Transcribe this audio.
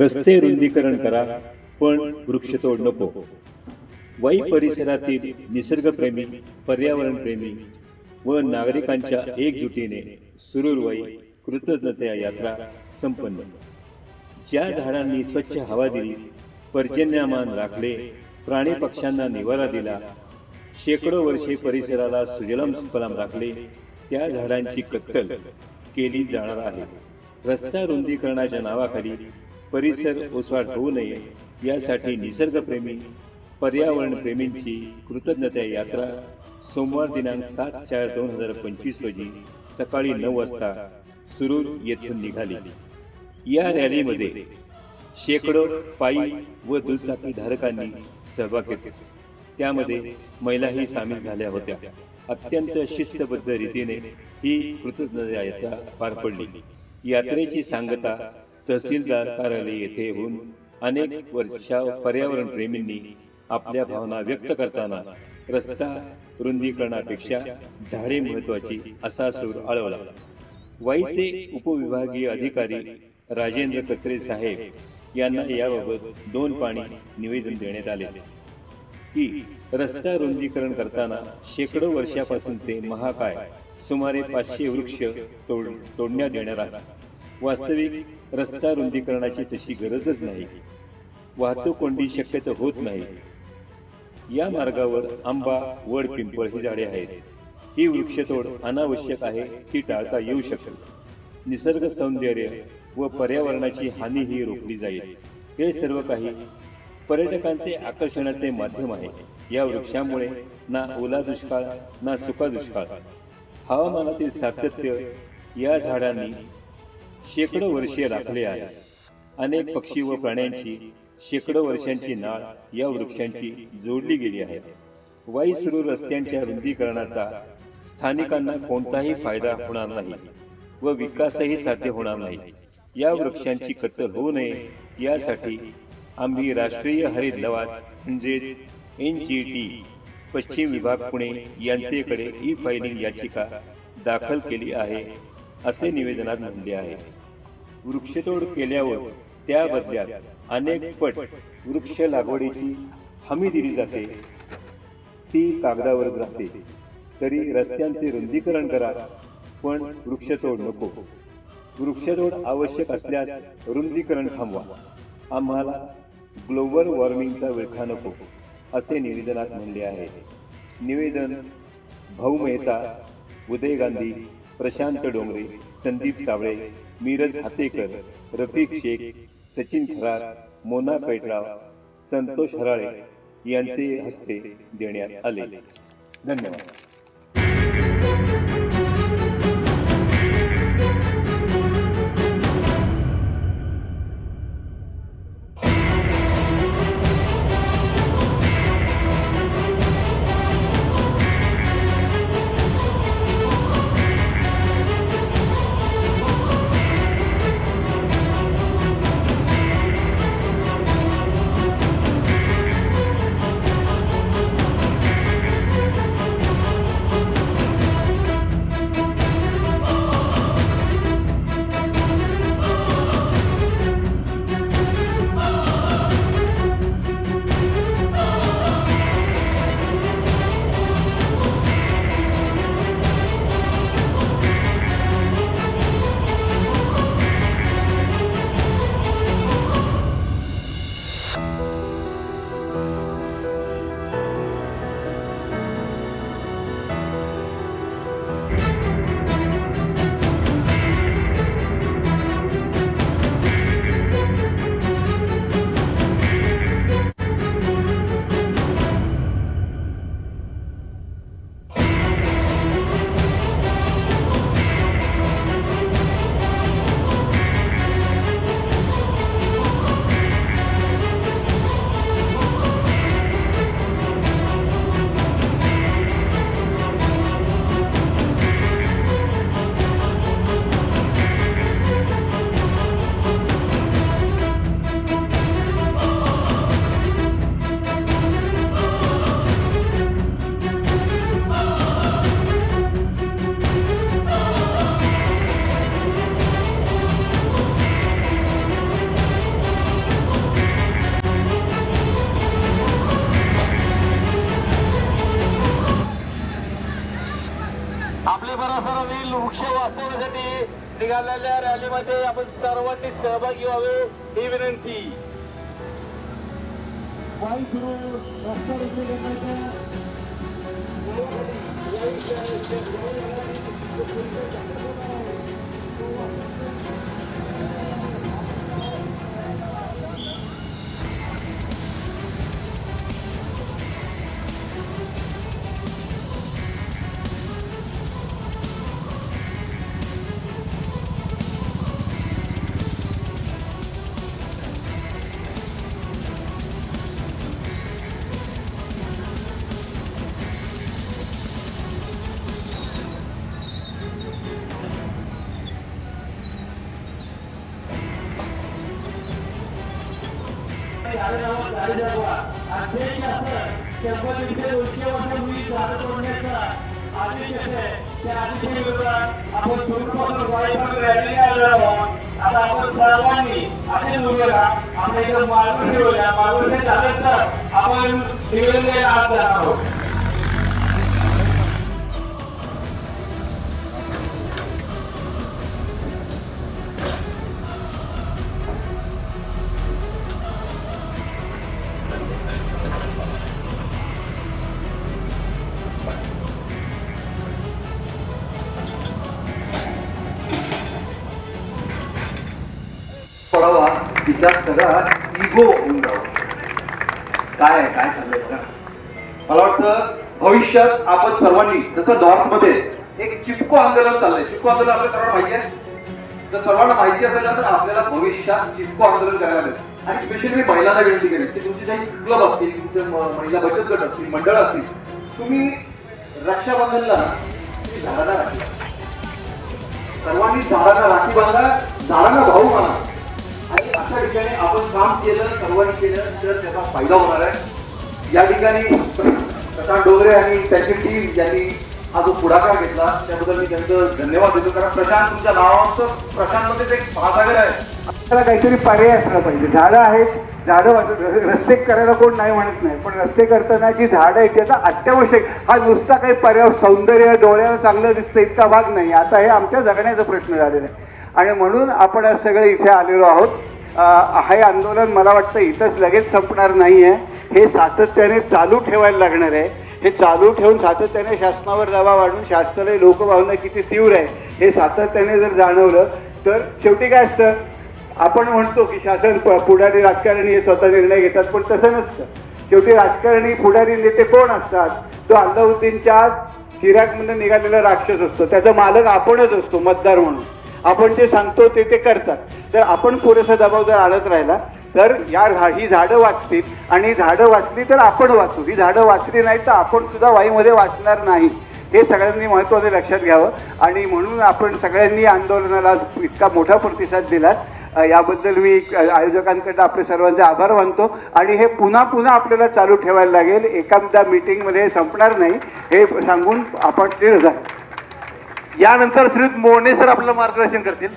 रस्ते रुंदीकरण करा पण वृक्षतोड नको. वाई परिसरातील निसर्गप्रेमी पर्यावरणप्रेमी व नागरिकांच्या एकजुटीने सुरूरवाई कृतज्ञता यात्रा संपन्न. ज्या झाडांनी स्वच्छ हवा दिली पर्जन्यमान राखले प्राणी पक्ष्यांना निवारा दिला शेकडो वर्षे परिसराला सुजलम सुफलाम राखले त्या झाडांची कत्तल केली जाणार आहे. रस्ता रुंदीकरणाच्या नावाखाली परिसर ओसाड होऊ नये. यासाठी निसर्गप्रेमी पर्यावरण प्रेमींची कृतज्ञता यात्रा सोमवार दिनांक सात चार दोन हजार पंचवीस रोजी सकाळी नऊ वाजता सुरू येथून निघाली. या रॅलीमध्ये शेकडो पायी व दुचाकी धारकांनी सहभाग घेतला. त्यामध्ये महिलाही सामील झाल्या होत्या. अत्यंत शिस्तबद्ध रीतीने ही कृतज्ञता यात्रा पार पडली. यात्रेची सांगता तहसीलदार कार्यालय येथे होऊन अनेक वर्षा पर्यावरण प्रेमींनी आपल्या भावना व्यक्त करताना रस्ता रुंदीकरणापेक्षा झाडे महत्वाची असा सूर आळवला. वाईचे उपविभागीय अधिकारी राजेंद्र कचरे साहेब यांना याबाबत दोन पाणी निवेदन देण्यात आले. की रस्ता रुंदीकरण करताना शेकडो वर्षापासूनचे महाकाय सुमारे पाचशे वृक्ष तोड तोडण्यात येणार आहे वास्तविक रस्ता रुंदीकरणाची तशी गरजच नाही. वाहतूक कोंडी शक्यतो होत नाही. या मार्गावर आंबा वड पिंपळ ही झाडे आहेत. ही वृक्षतोड अनावश्यक आहे ती टाळता येऊ शकते निसर्ग सौंदर्य व पर्यावरणाची हानी ही रोखली जाईल. हे सर्व काही पर्यटकांचे आकर्षणाचे माध्यम आहे. या वृक्षामुळे ना ओला दुष्काळ ना सुका दुष्काळ. हवामानातील सातत्य या झाडांनी शेकडो वर्षे राखले आहे अनेक पक्षी व प्राण्यांची शेकडो वर्षांची नाळ या वृक्षांची जोडली गेली आहे. वाई सुरू रस्त्यांच्या रुंदीकरणाचा स्थानिकांना कोणताही फायदा होणार नाही व विकासही साध्य होणार नाही. या वृक्षांची कत्तल होऊ नये. यासाठी आम्ही राष्ट्रीय हरित लवाद म्हणजेच एन जी टी पश्चिम विभाग पुणे यांचेकडे ई फायलिंग याचिका दाखल केली आहे. असे निवेदनात म्हणले आहे. वृक्षतोड केल्यावर त्या बदल्यात अनेक पट वृक्ष लागवडीची हमी दिली जाते. ती कागदावरच राहते. तरी रस्त्यांचे रुंदीकरण करा पण वृक्षतोड नको. वृक्षतोड आवश्यक असल्यास रुंदीकरण थांबवा. आम्हाला ग्लोबल वॉर्मिंगचा विळखा नको असे निवेदनात म्हणले आहे. निवेदन भाऊ मेहता उदय गांधी प्रशांत डोंगरे. संदीप सावळे मीरज हातेकर रफिक शेख सचिन खरार मोना पैठराव संतोष हराळे यांचे हस्ते देण्यात आले. धन्यवाद. वृक्ष वाचवण्यासाठी निघालेल्या रॅलीमध्ये आपण सर्वांनी सहभागी व्हावे ही विनंती. वाई सुरू रस्ता रोखले करण्याच्या आपण पूर्वीपासून वाईपासून रॅली आलेलो आहोत. आता आपण सर्वांनी असे मुलगा आपल्या इथं मालवण ठेवल्या मालवण झालं तर आपण निवेदन द्यायला आज जाणार आहोत. तिचा सगळा इगो होऊन जावा. काय आहे काय चाललंय बघा. मला वाटतं भविष्यात आपण सर्वांनी जसं नॉर्थमध्ये एक चिपको आंदोलन चाललंय. चिपको आंदोलन आपल्या सर्वांना माहिती आहे? जर सर्वांना माहिती असेल तर आपल्याला भविष्यात चिपको आंदोलन करायला लागेल आणि स्पेशली मी महिलांना विनंती करेन की तुमचे काही क्लब असतील तुमचे महिला बचत गट असतील मंडळ असतील तुम्ही रक्षाबंधनला तुम्ही झाडाला राखी सर्वांनी झाडांना राखी बांधा झाडांना भाऊ माना काम केलं सर्वांनी केलं तर त्याचा फायदा होणार आहे. या ठिकाणी प्रशांत डोंगरे आणि त्याची टीम ज्यांनी हा जो पुढाकार घेतला त्याबद्दल मी त्यांचं धन्यवाद देतो. कारण प्रशांत तुमच्या नावाचं प्रशांतमध्येच एक महासागर आहे. आपल्याला काहीतरी पर्याय असला पाहिजे. झाडं आहेत. झाडं म्हणजे रस्ते करायला कोण नाही म्हणत नाही. पण रस्ते करताना जी झाडं आहेत त्याचा अत्यावश्यक हा नुसता काही पर्याय सौंदर्य डोळ्याला चांगलं दिसतं इतका भाग नाही. आता हे आमच्या जगण्याचा प्रश्न झालेला आहे. आणि म्हणून आपण आज सगळे इथे आलेलो आहोत. हे आंदोलन मला वाटतं इथंच लगेच संपणार नाही आहे हे सातत्याने चालू ठेवायला लागणार आहे. हे चालू ठेवून सातत्याने शासनावर दबाव वाढून शासनाला लोकभावना किती तीव्र आहे हे सातत्याने जर जाणवलं तर शेवटी काय असतं? आपण म्हणतो की शासन प- पुढारी राजकारणी हे स्वतः निर्णय घेतात पण तसं नसतं. शेवटी राजकारणी पुढारी नेते कोण असतात? तो अल्लाउद्दीनच्या चिरागमधून निघालेला राक्षस असतो. त्याचा मालक आपणच असतो मतदार म्हणून. आपण जे सांगतो ते ते करतात. तर आपण पुरेसा दबाव जर आणत राहिला तर या झा- ही झाडं वाचतील. आणि झाडं वाचली तर आपण वाचू. ही झाडं वाचली नाही तर आपण सुद्धा वाईमध्ये वाचणार नाही. हे सगळ्यांनी महत्त्वाचं लक्षात घ्यावं. आणि म्हणून आपण सगळ्यांनी आंदोलनाला इतका मोठा प्रतिसाद दिला याबद्दल मी अ, आयोजकांकडनं आपले सर्वांचे आभार मानतो. आणि हे पुन्हा पुन्हा आपल्याला चालू ठेवायला लागेल. एखाद्या मीटिंगमध्ये संपणार नाही. हे सांगून आपण ते झालं. यानंतर श्री मोहने सर आपलं मार्गदर्शन करतील.